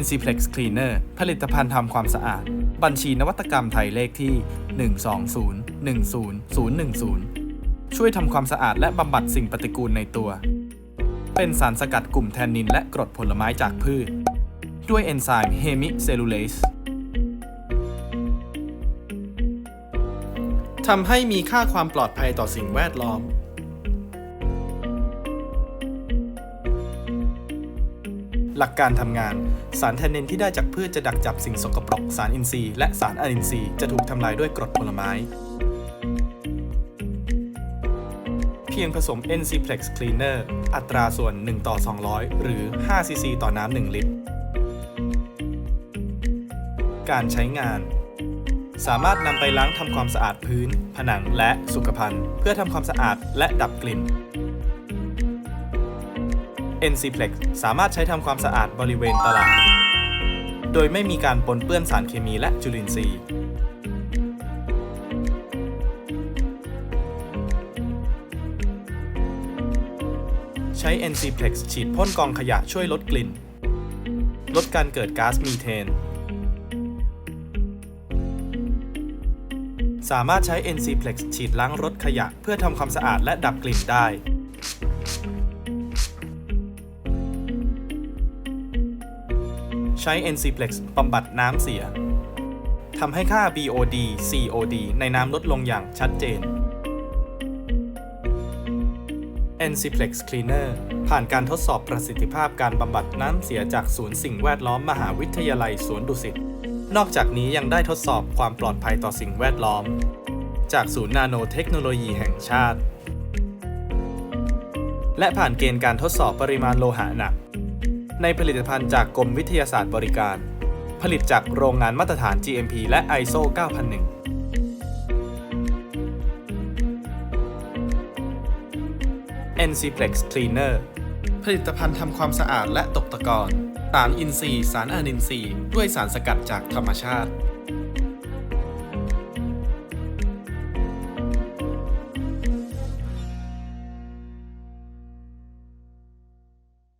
NCPlex Cleaner ผลิตภัณฑ์ทำความสะอาด บัญชีนวัตกรรมไทยเลขที่ 120-10010 ช่วยทำความสะอาดและบำบัดสิ่งปฏิกูลในตัว เป็นสารสกัดกลุ่มแทนนินและกรดผลไม้จากพืช ด้วยเอนไซม์เฮมิเซลูเลสทำให้มีค่าความปลอดภัยต่อสิ่งแวดล้อม หลักการทำงาน สารแทนนินที่ได้จากพืชจะดักจับสิ่งสกปรก สารอินทรีย์และสารอนินทรีย์จะถูกทำลายด้วยกรดผลไม้ เพียงผสม NCPlex Cleaner อัตราส่วน 1 ต่อ 200 หรือ 5 cc ต่อน้ำ 1 ลิตร การใช้งาน สามารถนำไปล้างทำความสะอาดพื้น ผนังและสุขภัณฑ์ เพื่อทำความสะอาดและดับกลิ่น NCPlex สามารถใช้ทำความสะอาดบริเวณตลาด โดยไม่มีการปนเปื้อนสารเคมีและจุลินทรีย์ ใช้ NCPlex ฉีดพ่นกองขยะช่วยลดกลิ่น ลดการเกิดก๊าซมีเทน สามารถใช้ NCPlex ฉีดล้างรถขยะเพื่อทำความสะอาดและดับกลิ่นได้ ใช้ NCPlex บำบัดน้ำเสียทำให้ค่า BOD COD ในน้ำลดลงอย่างชัดเจน NCPlex Cleaner ผ่านการทดสอบประสิทธิภาพการบำบัดน้ำเสียจากศูนย์สิ่งแวดล้อมมหาวิทยาลัยสวนดุสิต นอกจากนี้ยังได้ทดสอบความปลอดภัยต่อสิ่งแวดล้อม จากศูนย์นาโนเทคโนโลยีแห่งชาติ และผ่านเกณฑ์การทดสอบปริมาณโลหะหนัก ในผลิตภัณฑ์จากกรมวิทยาศาสตร์บริการ ผลิตจากโรงงานมาตรฐาน GMP และ ISO 9001 NCPlex Cleaner ผลิตภัณฑ์ทำความสะอาดและตกตะกอน สารอินทรีย์ สารอนินทรีย์ ด้วยสารสกัดจากธรรมชาติ